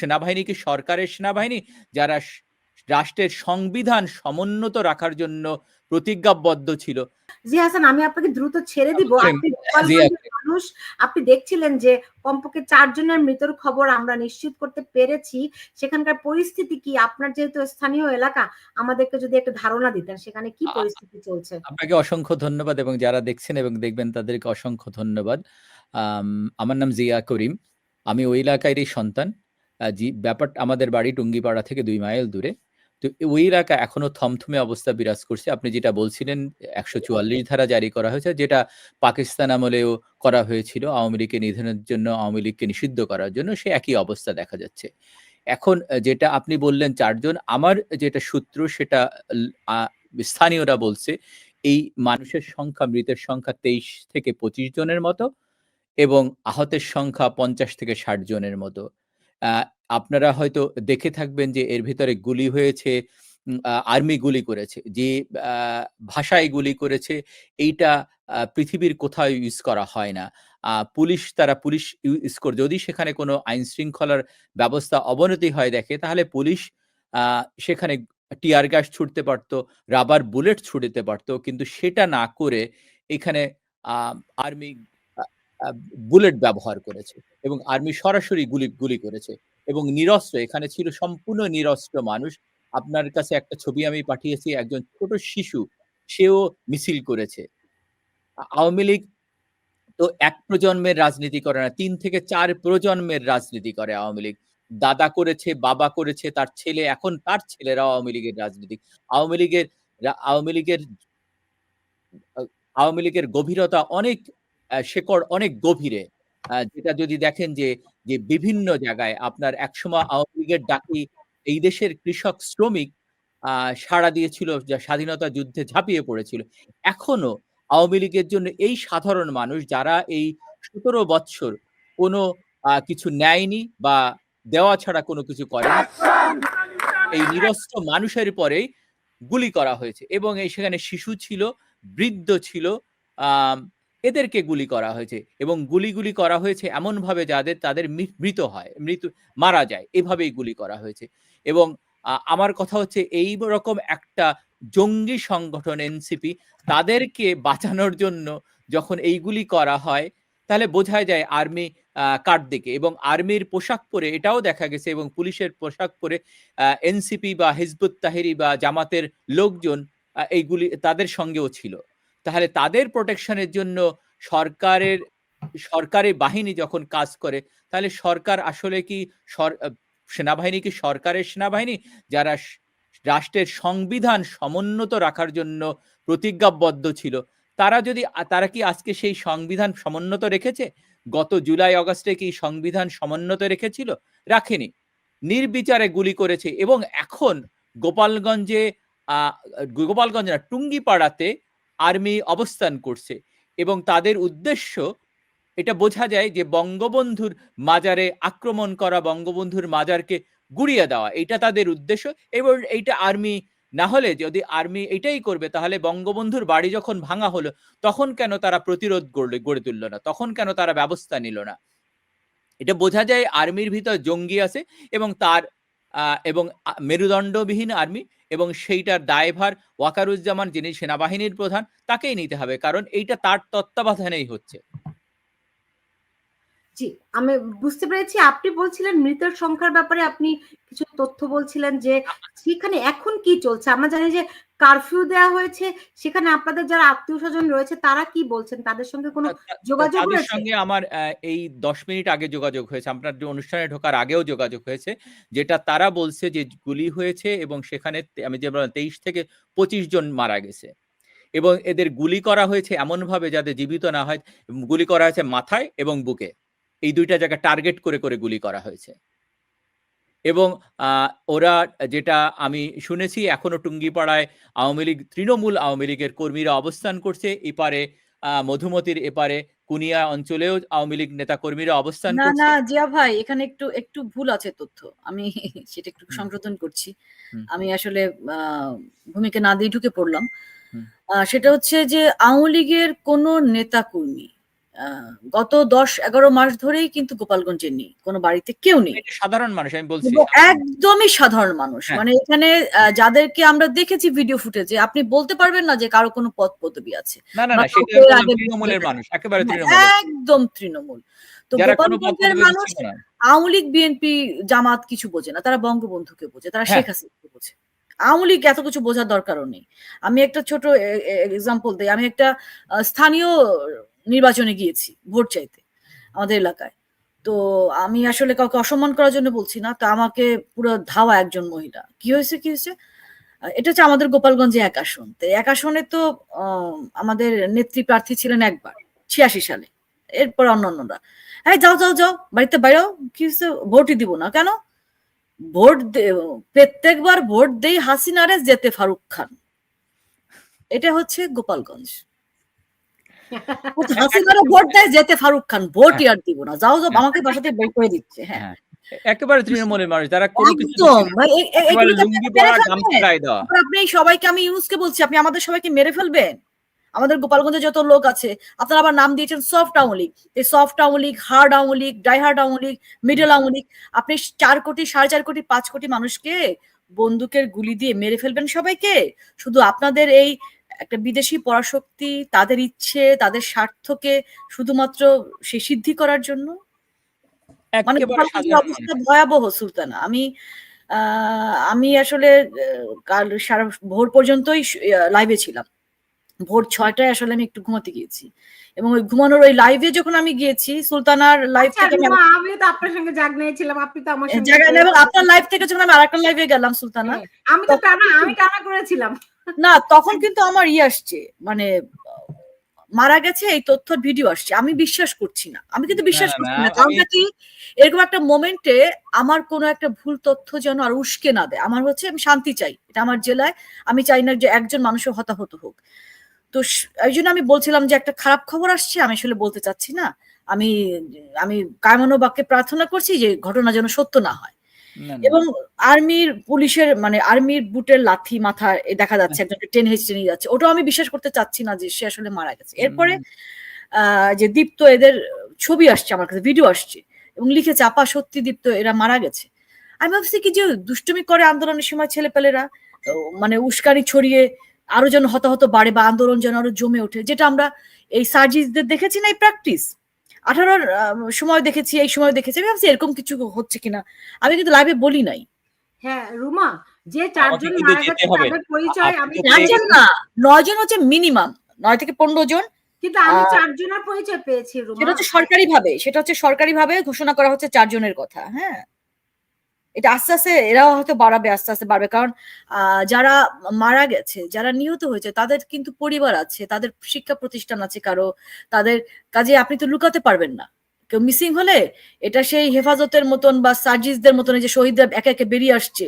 সেনাবাহিনী কি সরকারের সেনাবাহিনী? যারা রাষ্ট্রের সংবিধান সমুন্নত রাখার জন্য প্রতিজ্ঞাবদ্ধ ছিল। জি হাসান আমি আপনাকে দ্রুত ছেড়ে দিব। আপনি মানুষ আপনি দেখছিলেন যে কমপক্ষে চারজনের মৃত্যুর খবর আমরা নিশ্চিত করতে পেরেছি। সেখানকার পরিস্থিতি কি? আপনার যেহেতু স্থানীয় এলাকা আমাদেরকে যদি একটা ধারণা দিতেন সেখানে কি পরিস্থিতি চলছে? আপনাকে অসংখ্য ধন্যবাদ এবং যারা দেখছেন এবং দেখবেন তাদেরকে অসংখ্য ধন্যবাদ। আম, আমার নাম জিয়া করিম। আমি ওই এলাকারই সন্তান। জি ব্যাপার আমাদের বাড়ি টুঙ্গিপাড়া থেকে দুই মাইল দূরে। তো ওই এলাকা এখনও থমথমে অবস্থা বিরাজ করছে। আপনি যেটা বলছিলেন, একশো চুয়াল্লিশ ধারা জারি করা হয়েছে, যেটা পাকিস্তান আমলেও করা হয়েছিল আওয়ামী লীগকে নিধনের জন্য, আওয়ামী লীগকে নিষিদ্ধ করার জন্য, সে একই অবস্থা দেখা যাচ্ছে। এখন যেটা আপনি বললেন, চারজন, আমার যেটা সূত্র সেটা স্থানীয়রা বলছে, এই মানুষের সংখ্যা, মৃতের সংখ্যা তেইশ থেকে পঁচিশ জনের মতো এবং আহতের সংখ্যা পঞ্চাশ থেকে ষাট জনের মতো। আপনারা হয়তো দেখে থাকবেন যে এর ভিতরে গুলি হয়েছে আর্মি গুলি করেছে, যে ভাষায় গুলি করেছে, এইটা পৃথিবীর কোথাও ইউজ করা হয় না। পুলিশ, তারা পুলিশ ইউজ করে, যদি সেখানে কোনো আইন শৃঙ্খলার ব্যবস্থা অবনতি হয় দেখে, তাহলে পুলিশ সেখানে টিয়ার গ্যাস ছুটতে পারতো, রাবার বুলেট ছুটতে পারতো, কিন্তু সেটা না করে এখানে আর্মি বুলেট ব্যবহার করেছে এবং আর্মি সরাসরি গুলি গুলি করেছে এবং নিরস্ত্র, এখানে ছিল সম্পূর্ণ নিরস্ত্র মানুষ। আপনার কাছে একটা ছবি আমি পাঠিয়েছি, একজন ছোট শিশু, সেও মিছিল করেছে। আওয়ামী লীগ তো এক প্রজন্মের রাজনীতি করে না, তিন থেকে চার প্রজন্মের রাজনীতি করে আওয়ামী লীগ। দাদা করেছে, বাবা করেছে, তার ছেলে, এখন তার ছেলেরা আওয়ামী লীগের রাজনীতি। আওয়ামী লীগের আওয়ামী লীগের আওয়ামী লীগের গভীরতা অনেক শেকড় অনেক গভীরে। যেটা যদি দেখেন যে যে বিভিন্ন জায়গায় আপনার একসময় আওয়ামী লীগের ডাকি এই দেশের কৃষক শ্রমিক সাড়া দিয়েছিল, যা স্বাধীনতা যুদ্ধে ঝাঁপিয়ে পড়েছিল। এখনও আওয়ামী লীগের জন্য এই সাধারণ মানুষ যারা এই সতেরো বৎসর কোনো কিছু নেয়নি বা দেওয়া ছাড়া কোনো কিছু করেনি, এই নিরস্ত্র মানুষের পরেই গুলি করা হয়েছে। এবং এই সেখানে শিশু ছিল, বৃদ্ধ ছিল এদেরকে গুলি করা হয়েছে এবং গুলিগুলি করা হয়েছে এমনভাবে যাদের তাদের মৃত হয় মৃত্যু মারা যায়, এভাবেই গুলি করা হয়েছে। এবং আমার কথা হচ্ছে এই রকম একটা জঙ্গি সংগঠন, এনসিপি, তাদেরকে বাঁচানোর জন্য যখন এইগুলি করা হয়, তাহলে বোঝা যায় আর্মি কার দিকে এবং আর্মির পোশাক পরে, এটাও দেখা গেছে এবং পুলিশের পোশাক পরে এনসিপি বা হিজবুত তাহেরি বা জামাতের লোকজন এইগুলি তাদের সঙ্গেও ছিল। তাহলে তাদের প্রোটেকশনের জন্য সরকারের, সরকারি বাহিনী যখন কাজ করে, তাহলে সরকার আসলে কি সেনাবাহিনী কি সরকারের সেনাবাহিনী? যারা রাষ্ট্রের সংবিধান সমুন্নত রাখার জন্য প্রতিজ্ঞাবদ্ধ ছিল। তারা যদি, তারা কি আজকে সেই সংবিধান সমুন্নত রেখেছে? গত জুলাই, অগস্টে কি সংবিধান সমুন্নত রেখেছিল? রাখেনি। নির্বিচারে গুলি করেছে এবং এখন গোপালগঞ্জে গোপালগঞ্জ না, টুঙ্গিপাড়াতে আর্মি অবস্থান করছে এবং তাদের উদ্দেশ্য এটা বোঝা যায় যে বঙ্গবন্ধুর মাজারে আক্রমণ করা, বঙ্গবন্ধুর মাজারকে গুড়িয়ে দেওয়া, এটা তাদের উদ্দেশ্য এবং এইটা আর্মি না হলে যদি আর্মি এটাই করবে, তাহলে বঙ্গবন্ধুর বাড়ি যখন ভাঙা হলো, তখন কেন তারা প্রতিরোধ গড়লে, গড়ে তুললো না? তখন কেন তারা ব্যবস্থা নিল না? এটা বোঝা যায় আর্মির ভিতর জঙ্গি আছে এবং তার এবং মেরুদণ্ডবিহীন আর্মি এবং সেইটার দায়ভার ওয়াকারুজ্জামান যিনি সেনাবাহিনীর প্রধান, তাকেই নিতে হবে। কারণ এইটা তার তত্ত্বাবধানেই হচ্ছে। জি আমি বুঝতে পেরেছি। আপনি বলছিলেন মৃতের সংখ্যার ব্যাপারে আপনি কিছু তথ্য বলছিলেন যে সেখানে এখন কি চলছে? আমরা জানি যে কারফিউ দেওয়া হয়েছে সেখানে আপনাদের যারা আত্মীয় স্বজন রয়েছে তারা কি বলছেন? তাদের সঙ্গে কোনো তা- তা- যোগাযোগ তাদের সঙ্গে আমার এই দশ মিনিট আগে যোগাযোগ হয়েছে। আপনার যে অনুষ্ঠানে ঢোকার আগেও যোগাযোগ হয়েছে যেটা তারা বলছে যে গুলি হয়েছে এবং সেখানে আমি যে বললাম তেইশ থেকে পঁচিশ জন মারা গেছে। এবং এদের গুলি করা হয়েছে এমন ভাবে যাতে জীবিত না হয়। গুলি করা হয়েছে মাথায় এবং বুকে। এই দুইটা জায়গা টার্গেট করে করে গুলি করা হয়েছে। এবং ওরা যেটা আমি শুনেছি এখনও টুঙ্গিপাড়ায় আওয়ামী লীগ তৃণমূল আওয়ামী লীগের কর্মীরা অবস্থান করছে। এপারে মধুমতির এপারে কুনিয়া অঞ্চলেও আওয়ামী লীগ নেতা কর্মীরা অবস্থান না করছে। না জিয়া ভাই এখানে একটু একটু ভুল আছে তথ্য। আমি সেটা একটু সংশোধন করছি। আমি আসলে আহ, ভূমিকা না দিয়ে ঢুকে পড়লাম। আহ, সেটা হচ্ছে যে আওয়ামী লীগের কোন নেতা কর্মী গত দশ এগারো মাস ধরেই কিন্তু গোপালগঞ্জে নেই কোনো বাড়িতে কেউ নেই। সাধারণ মানুষ আমি বলছি। একদমই সাধারণ মানুষ। হ্যাঁ। মানে এখানে যাদেরকে আমরা দেখেছি ভিডিও ফুটেজে আপনি বলতে পারবেন না যে কারও কোনো পদ পদবি আছে। হ্যাঁ, একদম তৃণমূল। তো গোপালগঞ্জের মানুষ আওয়ামী লীগ বিএনপি জামাত কিছু বোঝে না তারা বঙ্গবন্ধুকে বোঝে তারা হ্যাঁ। শেখ হাসিনাকে বোঝে। আওয়ামী লীগ এত কিছু বোঝার দরকারও নেই। আমি একটা ছোট এক্সাম্পল দিই। আমি একটা স্থানীয় নির্বাচনে গিয়েছি, ভোট চাইতে আমাদের এলাকায়। তো আমি আসলে কাউকে অসম্মান করার জন্য বলছি না, তা আমাকে পুরো ধাওয়া একজন মহিলা। কি হয়েছে কি হয়েছে? এটা হচ্ছে আমাদের গোপালগঞ্জে এক আসন। তো এক আসনে তো আমাদের নেত্রী প্রার্থী ছিলেন একবার, ছিয়াশি সালে। এরপর অন্য অন্যরা হ্যাঁ যাও যাও যাও, বাড়িতে বাইরেও কি হচ্ছে ভোটই দিব না, কেন? ভোট প্রত্যেকবার ভোট দেই হাসিনারে যেতে ফারুক খান। এটা হচ্ছে গোপালগঞ্জ। হাসিনারে ভোট দেয় যেতে ফারুক খান ভোটই আর দিব না। যাও যাও আমাকে বাসাতে বের করে দিচ্ছে হ্যাঁ। হ্যাঁ। একেবারে তৃণমূলের মানুষ যারা কোনো কিছু আপনি সবাইকে আমি ইউনুসকে বলছি আপনি আমাদের সবাইকে মেরে ফেলবেন? আমাদের গোপালগঞ্জে যত লোক আছে আপনারা আবার নাম দিয়েছেন সফট আওয়ামী লীগ। এই soft Awami League hard Awami League die hard Awami League middle Awami League আপনি চার কোটি সাড়ে চার কোটি পাঁচ কোটি মানুষকে বন্দুকের গুলি দিয়ে মেরে ফেলবেন সবাইকে? শুধু আপনাদের এই একটা বিদেশি পরাশক্তি তাদের ইচ্ছে তাদের স্বার্থকে শুধুমাত্র সে সিদ্ধি করার জন্য? মানে অবস্থা ভয়াবহ সুলতানা। আমি আহ, আমি আসলে কাল সারা ভোর পর্যন্তই লাইভে ছিলাম। ভোর ছয়টায় আসলে আমি একটু ঘুমাতে গিয়েছি। এবং ওই ঘুমানোর ওই লাইভে যখন আমি গিয়েছি সুলতানার লাইভ আচ্ছা, থেকে আমি তো আপনার সঙ্গে জাগ নিয়েছিলাম আপনি তো আমার সঙ্গে জায়গায় এবং আপনার লাইভ থেকে যখন আমি আরেকটা লাইভে গেলাম সুলতানা হ্যাঁ, আমি তো টানা আমি টানা করেছিলাম। না তখন কিন্তু আমার ই আসছে মানে মারা গেছে এই তথ্যর ভিডিও আসছে। আমি বিশ্বাস করছি না। আমি কিন্তু বিশ্বাস করছি না, কারণটা কি এরকম একটা মোমেন্টে আমার কোনো একটা ভুল তথ্য যেন আর উস্কে না দেয়। আমার হচ্ছে আমি শান্তি চাই। এটা আমার জেলায় আমি চাই না যে একজন মানুষের হতাহত হোক। তো এই জন্য আমি বলছিলাম যে একটা খারাপ খবর আসছে আমি আসলে বলতে চাচ্ছি না। আমি আমি কায়মানো বাক্যে প্রার্থনা করছি যে ঘটনা যেন সত্য না হয়। এবং আর্মির পুলিশের মানে আর্মির বুটের লাথি মাথা দেখা যাচ্ছে একজনকে টেন হেঁচড়ে নিয়ে যাচ্ছে। ওটাও আমি বিশ্বাস করতে চাচ্ছি না যে সে আসলে মারা গেছে। এরপরে যে দীপ্ত এদের ছবি আসছে আমার কাছে ভিডিও আসছে এবং লিখেছে আপা সত্যি দীপ্ত এরা মারা গেছে। আমি ভাবছি কি যে দুষ্টুমি করে আন্দোলনের সময় ছেলেপেলেরা মানে উস্কানি ছড়িয়ে আরও যেন হতাহত বাড়ে বা আন্দোলন যেন আরও জমে ওঠে যেটা আমরা এই সার্জিসদের দেখেছি না এই প্র্যাকটিস? আঠারোর সময় দেখেছি এই সময় দেখেছি আমি ভাবছি এরকম কিছু হচ্ছে কিনা। আমি কিন্তু লাইভে বলি নাই। হ্যাঁ রুমা যে চারজন মারা গেছে তাদের পরিচয় আমি চারজন না নয় জন হচ্ছে মিনিমাম নয় থেকে পনেরো জন। কিন্তু আমি চারজনের পরিচয় পেয়েছি রুমা। সেটা হচ্ছে সরকারি ভাবে সেটা হচ্ছে সরকারি ভাবে ঘোষণা করা হচ্ছে চারজনের কথা হ্যাঁ। এটা আস্তে আস্তে এরাও হয়তো বাড়াবে আস্তে আস্তে বাড়বে। কারণ যারা মারা গেছে যারা নিহত হয়েছে তাদের কিন্তু পরিবার আছে তাদের শিক্ষা প্রতিষ্ঠান আছে কারও তাদের কাজে আপনি তো লুকাতে পারবেন না। কেউ মিসিং হলে এটা সেই হেফাজতের মতন বা সার্জিসদের মতন যে শহীদরা একে একে বেরিয়ে আসছে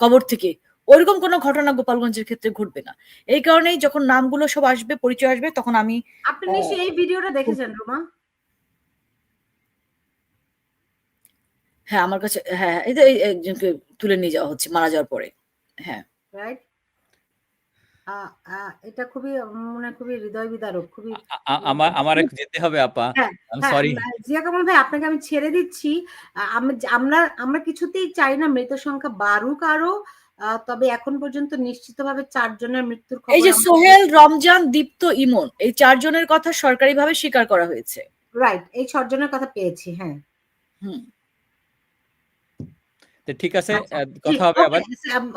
কবর থেকে ওইরকম কোনো ঘটনা গোপালগঞ্জের ক্ষেত্রে ঘটবে না। এই কারণেই যখন নামগুলো সব আসবে পরিচয় আসবে তখন আমি আপনি নিশ্চয়ই এই ভিডিওটা দেখেছেন রুমা? হ্যাঁ আমার কাছে হ্যাঁ এই যে এই একজনকে তুলে নিয়ে যাওয়া হচ্ছে মারা যাওয়ার পরে হ্যাঁ। রাইট এটা খুবই মনে খুবই হৃদয় বিদারক খুবই আমার আমার যেতে হবে আপা। হ্যাঁ, আমি হ্যাঁ, সরি জিয়া কামাল ভাই আপনাকে আমি ছেড়ে দিচ্ছি। আহ, আমরা আমরা কিছুতেই চাই না মৃত সংখ্যা বাড়ুক আরও। আহ, তবে এখন পর্যন্ত নিশ্চিতভাবে চারজনের মৃত্যুর খবর এই যে সোহেল রমজান দীপ্ত ইমন এই চারজনের কথা সরকারিভাবে স্বীকার করা হয়েছে। রাইট এই ছজনের কথা পেয়েছি হ্যাঁ। হুম। তো ঠিক আছে আচ্ছা, কথা হবে আবার।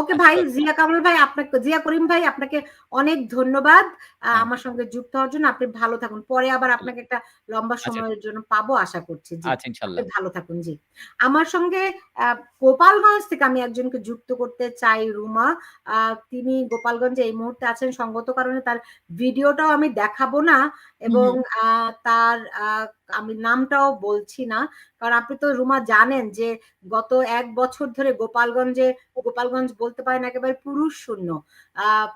ওকে ভাই জিয়া কামাল ভাই আপনাকে জিয়া করিম ভাই আপনাকে অনেক ধন্যবাদ। হ্যাঁ। আমার সঙ্গে যুক্ত হওয়ার জন্য আপনি ভালো থাকুন। পরে আবার আপনাকে একটা লম্বা আচ্ছা। সময়ের জন্য পাবো আশা করছি। আচ্ছা ভালো থাকুন জি। আমার সঙ্গে গোপালগঞ্জ থেকে আমি একজনকে যুক্ত করতে চাই রুমা। আহ, তিনি গোপালগঞ্জে এই মুহূর্তে আছেন। সঙ্গত কারণে তার ভিডিওটাও আমি দেখাবো না এবং আহ, তার আহ, আমি নামটাও বলছি না। কারণ আপনি তো রুমা জানেন যে গত এক বছর ধরে গোপালগঞ্জে গোপালগঞ্জ বলতে পারেন একেবারে পুরুষ শূন্য। আহ,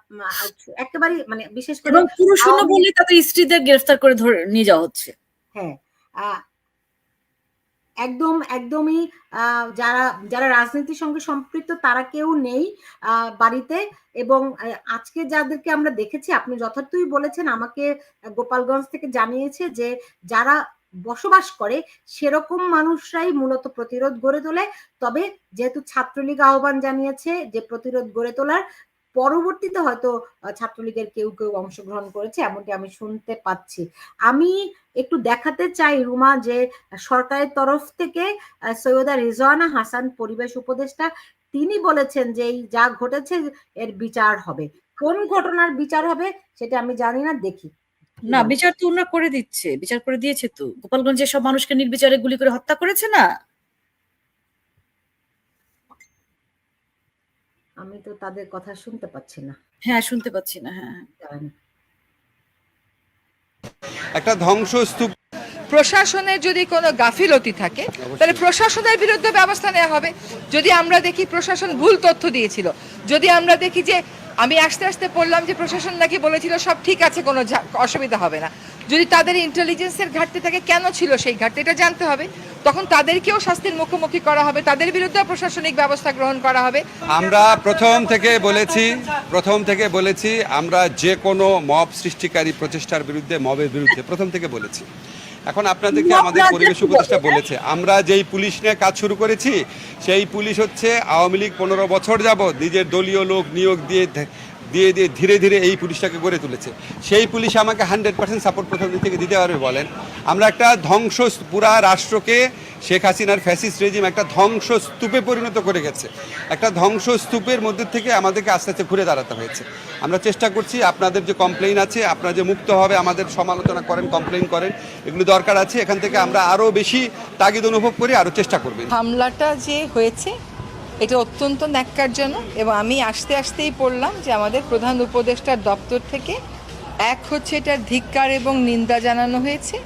একেবারে মানে বিশেষ করে পুরুষ শূন্য বললে তাদের স্ত্রীদের গ্রেফতার করে ধরে নিয়ে যাওয়া হচ্ছে। হ্যাঁ একদম একদমই যারা যারা রাজনীতির সঙ্গে সম্পৃক্ত তারা কেউ নেই আহ, বাড়িতে। এবং আজকে যাদেরকে আমরা দেখেছি আপনি যথার্থই বলেছেন আমাকে গোপালগঞ্জ থেকে জানিয়েছে যে যারা বসবাস করে, সেরকম মানুষরাই মূলত প্রতিরোধ গড়ে তোলে। তবে যেহেতু ছাত্রলীগ আহ্বান জানিয়েছে যে, প্রতিরোধ গড়ে তোলার পরবর্তীতে হয়তো ছাত্রলীগের কেউ কেউ অংশগ্রহণ করেছে, এমনটি আমি শুনতে পাচ্ছি। আমি একটু দেখাতে চাই, রুমা, যে সরকারের তরফ থেকে সৈয়দা রিজওয়ানা হাসান, পরিবেশ উপদেষ্টা, তিনি বলেছেন যে, এই যা ঘটেছে, এর বিচার হবে। কোন ঘটনার বিচার হবে, সেটা আমি জানি না, দেখি। না? বিচার তো ওনারা করে দিচ্ছে বিচার করে দিয়েছে তো। গোপালগঞ্জে সব মানুষকে নির্বিচারে গুলি করে হত্যা করেছে না? আমি তো তাদের কথা শুনতে পাচ্ছি না। হ্যাঁ শুনতে পাচ্ছি না হ্যাঁ জানি। একটা ধ্বংসস্তূপ। প্রশাসনের যদি কোনো গাফিলতি থাকে তাহলে প্রশাসনের বিরুদ্ধে ব্যবস্থা নেওয়া হবে। যদি আমরা দেখি প্রশাসন ভুল তথ্য দিয়েছিল যদি আমরা দেখি যে আমি আস্তে আস্তে পড়লাম যে প্রশাসন নাকি বলেছিল সব ঠিক আছে, কোনো অসুবিধা হবে না। যদি তাদের ইন্টেলিজেন্সের ঘাটতি থাকে, কেন ছিল সেই ঘাটতি, এটা জানতে হবে। তখন তাদেরকেও শাস্তির মুখোমুখি করা হবে, তাদের বিরুদ্ধেও প্রশাসনিক ব্যবস্থা গ্রহণ করা হবে। আমরা প্রথম থেকে বলেছি, প্রথম থেকে বলেছি, আমরা যে কোনো মব সৃষ্টিকারী প্রচেষ্টার বিরুদ্ধে, মবের বিরুদ্ধে প্রথম থেকে বলেছি। এখন আপনাদেরকে আমাদের পরিবেশ উপদেষ্টা বলেছে আমরা যেই পুলিশ নিয়ে কাজ শুরু করেছি সেই পুলিশ হচ্ছে আওয়ামী লীগ পনেরো বছর যাবৎ নিজের দলীয় লোক নিয়োগ দিয়ে দিয়ে দিয়ে ধীরে ধীরে এই পুলিশটাকে গড়ে তুলেছে। সেই পুলিশ আমাকে হান্ড্রেড পার্সেন্ট সাপোর্ট প্রথম দিন থেকে দিতে পারবে বলেন। আমরা একটা ধ্বংস পুরা রাষ্ট্রকে শেখ হাসিনার ফ্যাসিস্ট রেজিম একটা ধ্বংস স্তূপে পরিণত করে গেছে। একটা ধ্বংস স্তূপের মধ্যে থেকে আমাদেরকে আস্তে আস্তে ঘুরে দাঁড়াতে হয়েছে। আমরা চেষ্টা করছি, আপনাদের যে কমপ্লেইন আছে, আপনারা যে মুক্তভাবে আমাদের সমালোচনা করেন কমপ্লেইন করেন, এগুলো দরকার আছে। এখান থেকে আমরা আরও বেশি তাগিদ অনুভব করি, আরও চেষ্টা করবেন। হামলাটা যে হয়েছে এটা অত্যন্ত ন্যাক্কারজনক এবং আমি আস্তে আস্তেই পড়লাম যে আমাদের প্রধান উপদেষ্টার দপ্তর থেকে এক হচ্ছে এটার ধিক্কার এবং নিন্দা জানানো হয়েছে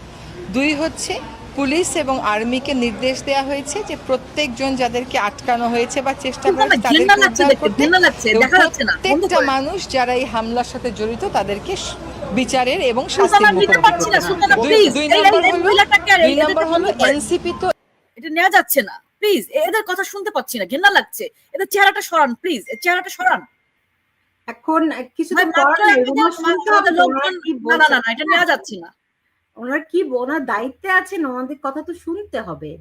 দুই হচ্ছে পুলিশ এবং আর্মিকে নির্দেশ দেওয়া হয়েছে যে প্রত্যেকজন যাদেরকে আটকানো হয়েছে বা চেষ্টা করেছে তাদেরকে না, বন্ধ প্রত্যেকটা মানুষ যারা এই হামলার সাথে জড়িত তাদেরকে বিচারের এবং শাস্তির মুখোমুখি দুই- নম্বর হলো এনসিপি তো এটা নেওয়া যাচ্ছে না। প্লিজ এদের কথা শুনতে পাচ্ছি না ঘেন্না লাগছে। এদের চেহারাটা সরান প্লিজ এর চেহারাটা সরান। এখন কিছু না। না, এটা নেওয়া যাচ্ছে না। ওনার কি ওনার দায়িত্বে আছেন? ওনাদের কথা তো শুনতে হবে।